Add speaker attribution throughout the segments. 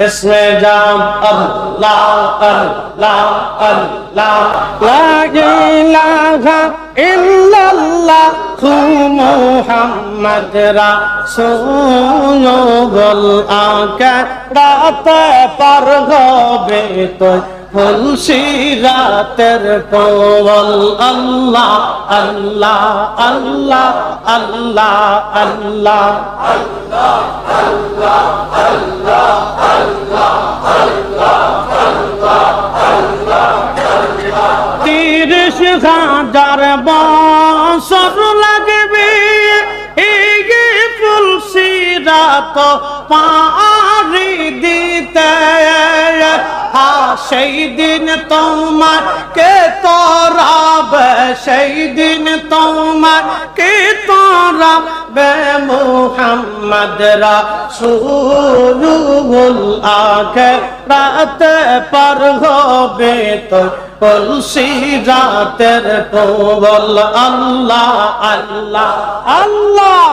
Speaker 1: اسمে জাম আল্লাহ আল্লাহ আল্লাহ। লা ইলাহা ইল্লাল্লাহ মুহাম্মদ রাসূলুল্লাহ আকা রাতে পার হবে তো ফুলসি রাতের কোমল আল্লাহ আল্লাহ আল্লাহ আল্লাহ আল্লাহ আল্লাহ আল্লাহ। হাজার বছর লাগবে। এই তুলসী রাত পারি দিতে। সেই দিন তোমার কে তোরাবে, সেই দিন তোমার কে তোরাবে মুহাম্মদ রাসূলুল আখে রাতে পার হবে তো। কলসি রাতের কোবল আল্লাহ আল্লাহ আল্লাহ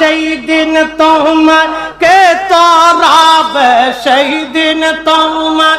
Speaker 1: সেই দিন তোমার কে তরাবে সেই দিন তোমার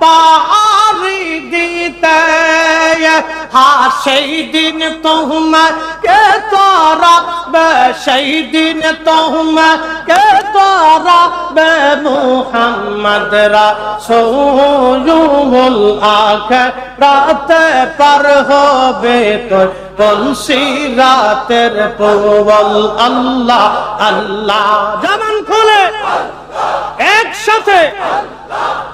Speaker 1: পারি দিতে। হা, সেই দিন তোমার কে তোরা সেই দিন তোমার কে তোরা বে, মুহাম্মদ রাসূলুল আখে রাতে পার হবে তো কলসি রাতের পবল আল্লাহ আল্লাহ। জবান খুলে। একসাথে। আল্লাহ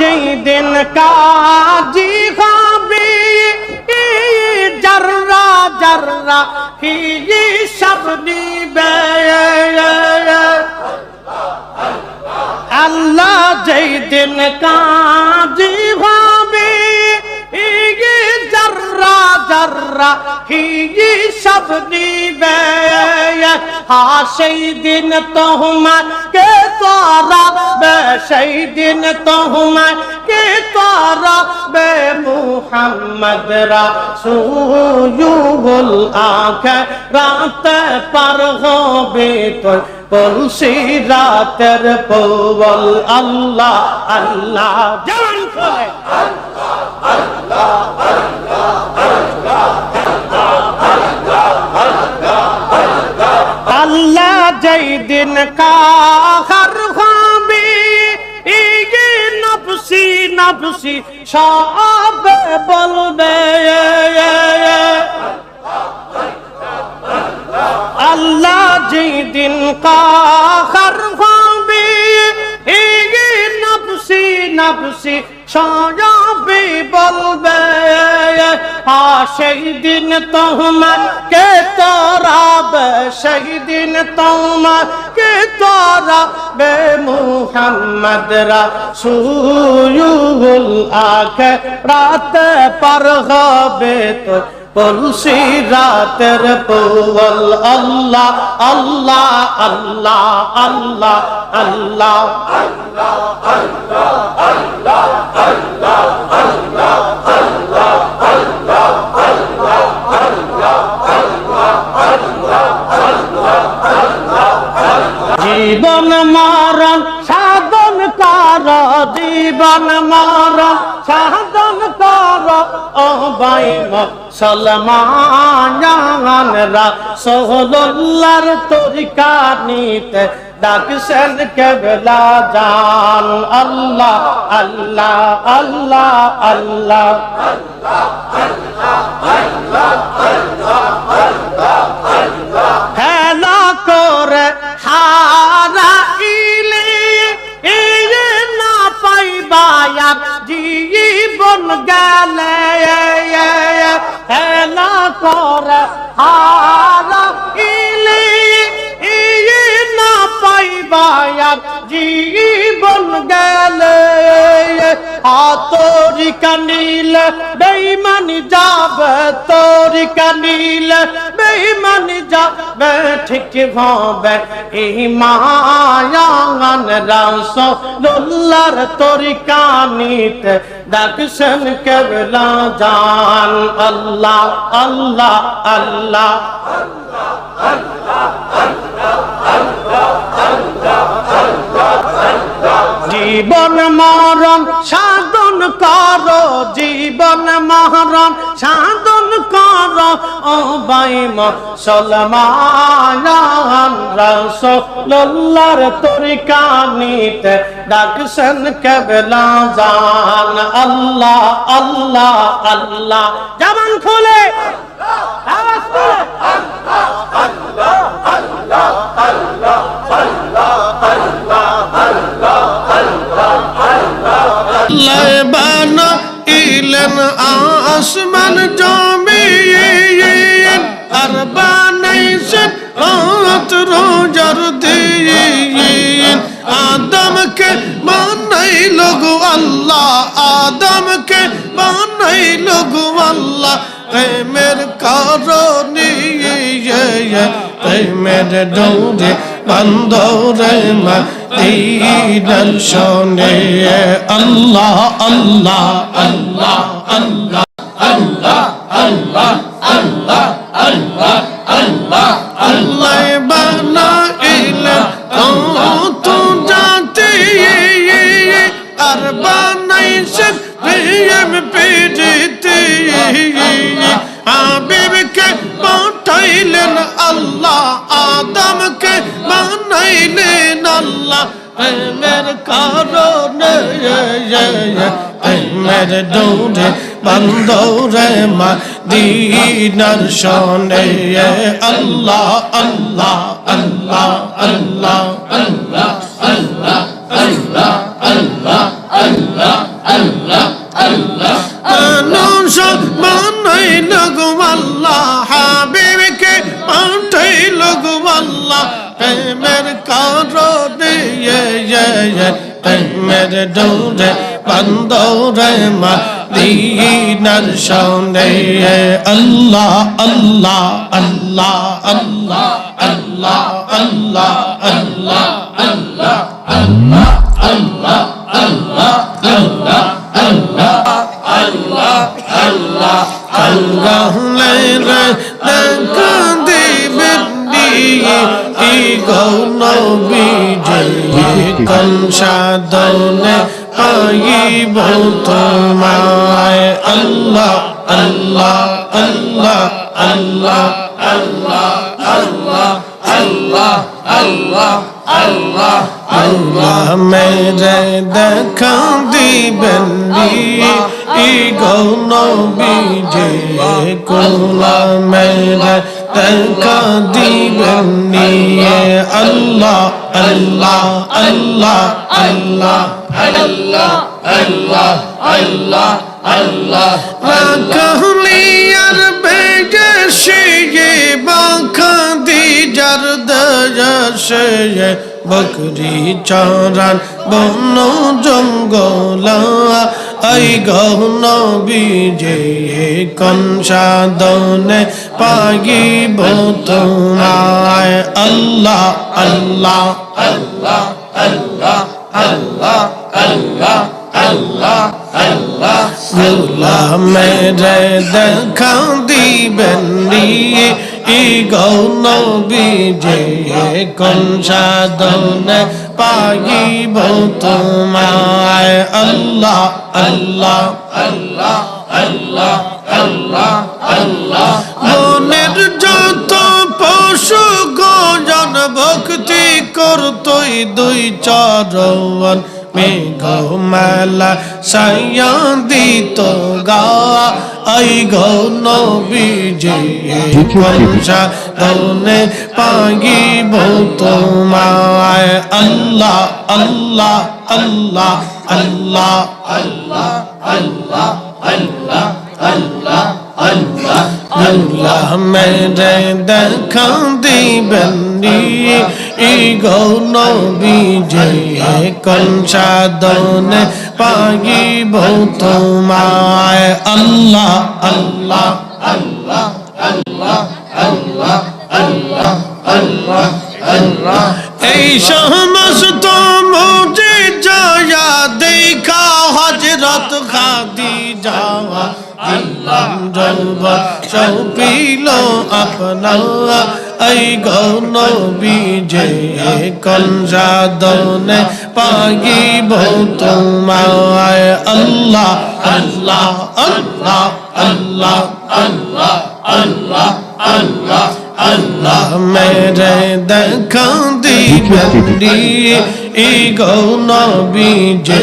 Speaker 1: যেই দিন কাজি হবে জর্রা জর্রা হিসাব নিবে আল্লাহ যেই দিন কাজি হবে জর্রা জর্রা হিসাব নিবে হা সেই দিন তোমার কে তোরা বে সেই দিন তোমার কে তোরা বে মুহাম্মদ রাসূলুল আখে রাতে পার হবে তো কলসি রাতের পবল আল্লাহ আল্লাহ জান করে আল্লাহ যেই দিন কাহার হবে ইগে নফসি নফসি সব বলবে। আল্লাহ যেই দিন কাহার হবে ইগে নফসি নফসি সবে বলবে। হা সেই দিন তোমার কে তোরাবে সেই দিন তোমার কে তোরাবে মুহাম্মদ রাসূলুল আখে রাতে পার হবে তো কলসি রাতের পৌল আল্লাহ আল্লাহ আল্লাহ আল্লাহ আল্লাহ। জীবন মরণ সাধন কর, জীবন মরণ সাধন কর ও ভাই মুসলমান রাসূলুল্লাহর তরিকা নিতে ডাকছেন কেবলা জান আল্লাহ আল্লাহ আল্লাহ আল্লাহ হেলা গেলে হেলা করে হারা ইলে ইয়ে না পাইবা জীবন গেলে আতরি কানিল বেইমানি যাবে তোরি কানিল বেইমানি যাবে ঠিক হবে ইমায়ান রাসূলুল্লাহর তোরি কানিতে ডাকছেন কেবলা জান আল্লাহ আল্লাহ আল্লাহ জীবন মরণ সাধন কর, জীবন মরণ সাধন কর, ও বাই মুসলমান রাসূলুল্লাহর তরিকা নিতে ডাকছেন কেবলা জান। আল্লাহ আল্লাহ আল্লাহ। জবান খুলে। আওয়াজ তুলে
Speaker 2: লেবানা ইলেন আসমান জমিন আর বানাইছেন রাত রোজার দিন। আদমকে বানাইল গো আল্লাহ, আদমকে বানাইল গো আল্লাহ, প্রেমের কারণে। প্রেমের দৌড়ে বন্ধরে মা দিনার শোনে আল্লাহ আল্লাহ আল্লাহ আল্লাহ আল্লাহ আল্লাহ আল্লাহ আল্লাহ আল্লাহ আল্লাহ বানা ইলা কত জাতি, আর বানাইছে প্রেম পেরিতে আবিবকে পাঠাইলেন আল্লাহ আদমকে বানাইলেন আল্লাহ প্রেমের কারণে। প্রেমের দৌড়ে বন্ধরে মা দিনার শোনে আল্লাহ আল্লাহ আল্লাহ আল্লাহ আল্লাহ আল্লাহ আল্লাহ আল্লাহ। প্রেমের দৌড়ে বন্ধরে মা দিনার শোনে আল্লাহ আল্লাহ আল্লাহ আল্লাহ আল্লাহ আল্লাহ আল্লাহ আল্লাহ আল্লাহ আল্লাহ আল্লাহ আল্লাহ আল্লাহ আল্লাহ আল্লাহ আল্লাহ রে দেখা দিবেন ই গৌন বিজয় কন সাধনে পাইব তোমায় আল্লাহ আল্লাহ আল্লাহ আল্লাহ আল্লাহ আল্লাহ আল্লাহ আল্লাহ আল্লাহ আল্লাহ মেরে দেখা দিবেন ই গৌন বিজয় কোলা মেরে দেখা দিবেন নিয়ে আল্লাহ আল্লাহ আল্লাহ আল্লাহ আল্লাহ আল্লাহ আল্লাহ আল্লাহ। বেজে সে বাখাদি যার দশে বকরি চরান বন জঙ্গল। আই গহন বিজে কনসাদনে পাগিব তোমায়? আল্লাহ আল্লাহ। আল্লাহ আল্লাহ আল্লাহ আল্লাহ। আল্লাহ আল্লাহ আল্লাহ মেরে দেখা দিবেন নিয়ে ই গৌন বিজে কোন সাধনে পাইব তোমায় আল্লাহ আল্লাহ আল্লাহ মনের যত পশু গজন ভক্তি করতই দুই চরণ মেঘমালা সাইয়া দিত গা আই গো নবীজি বংশা ধনে পাগি ভূত মায় আল্লাহ আল্লাহ আল্লাহ আল্লাহ আল্লাহ আল্লাহ আল্লাহ। মেরে দেখা দিবেন গো নবীজি কংসা দৌনে পাগিব তোমায় আল্লাহ আল্লাহ এই সমস্ত মুজে জয়া দেখা হজরত খাদি আল্লাহ জলব সৌপিল আপনা এই গৌন বিজে কনজা দনে পাগিব তোমায়। আল্লাহ আল্লাহ আল্লাহ আল্লাহ আল্লাহ আল্লাহ আল্লাহ আল্লাহ। মেরে দেখা দিবন্দি ই গৌন বিজে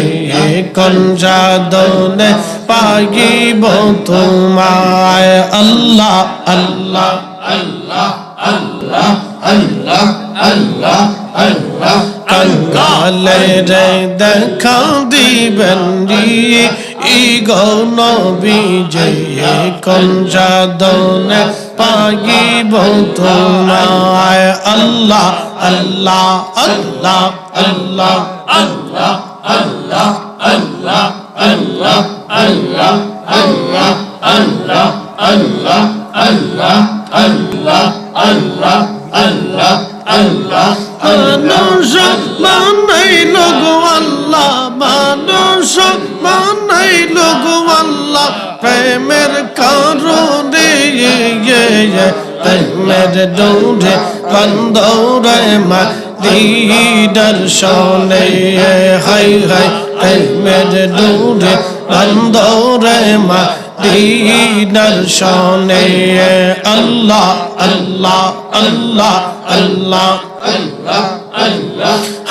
Speaker 2: কনজা দনে আল্লাহ আল্লাহ আল্লাহ আল্লাহ কঙ্গালে রে দেখা দিবেন ই গৌন বিজয় কঞ্জা দনে পাগিব তোমায় আল্লাহ আল্লাহ আল্লাহ আল্লাহ আল্লাহ আল্লাহ আল্লাহ আল্লাহ আল্লাহ আল্লাহ আল্লাহ আল্লাহ আল্লাহ আল্লাহ আল্লাহ আল্লাহ আল্লাহ মানুষ মানাইল গো আল্লাহ, মানুষ মানাইল গো আল্লাহ, প্রেমের কারণে প্রেমের দৌড়ে বন্ধরে মা দিদার শোনে হাই হাই প্রেমের দৌড়ে বন্ধরে মা দিদার শোনে আল্লাহ আল্লাহ আল্লাহ আল্লাহ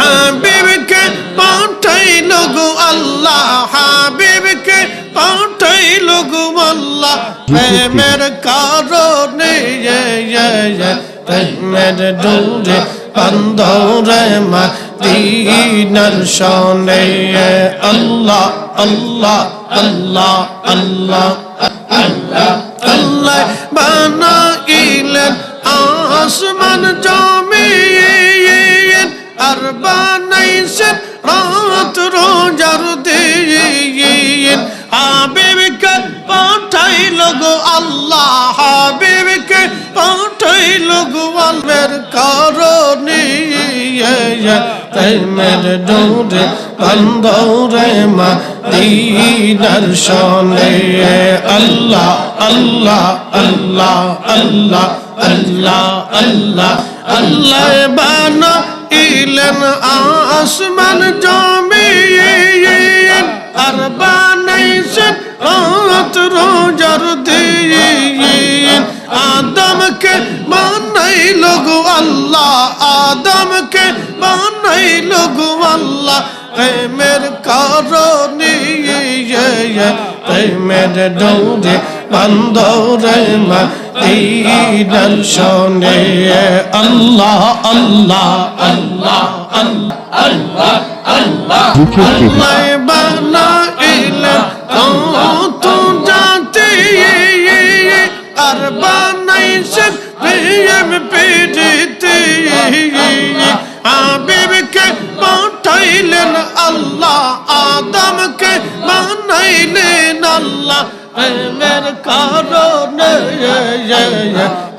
Speaker 2: হাবিবকে পাঠাইল গো আল্লাহ, হাবিবকে পাঠাইল গো আল্লাহ। প্রেমের কারণে প্রেমের দৌড়ে বন্ধরে মা, দিনার শোনে আল্লাহ আল্লাহ আল্লাহ আল্লাহ আল্লাহ বানাইলেন আসমান জমিন আর বানাইছেন রাত রোজার দিন। হাবিবকে পাঠাইল গো আল্লাহ, হাবিবকে পাঠাইল গো আলমের কারণে। প্রেমের ডোরে বন্ধরে মা দিনার শোনে আল্লাহ আল্লাহ আল্লাহ আল্লাহ আল্লাহ আল্লাহ। আল্লাহ বানা ইলেন আসমান জমিন প্রেমের কারণে প্রেমের দৌড়ে বন্ধরে মা দিদার শোনে আল্লাহ আল্লাহ আল্লাহ আল্লাহ আল্লাহ আল্লাহ বানাইলেন কত জাতি আর বানাইছেন প্রেম পেরিতে হাবিবকে পাঠাইলেন আল্লাহ, আদমকে বানাইলেন আল্লাহ। প্রেমের কারণে,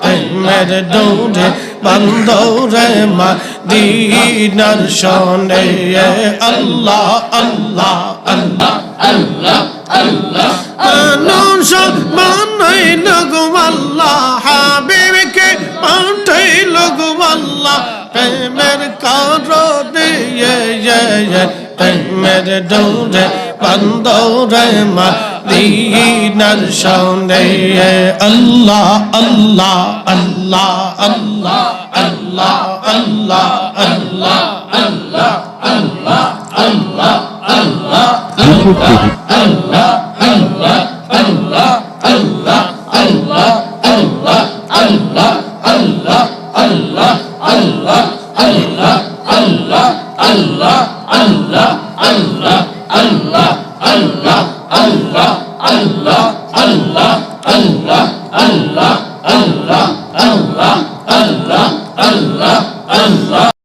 Speaker 2: প্রেমের দৌড়ে বন্ধরে মা দিনার শোনে আল্লাহ আল্লাহ আল্লাহ আল্লাহ আল্লাহ। মানুষ বানাইল গো আল্লাহ, হাবিবকে পাঠাইল গো আল্লাহ। প্রেমের কারণে প্রেমের দৌড়ে বন্ধরে মা দিনার সনে আল্লাহ আল্লাহ আল্লাহ আল্লাহ আল্লাহ আল্লাহ আল্লাহ আল্লাহ আল্লাহ আল্লাহ আল্লাহ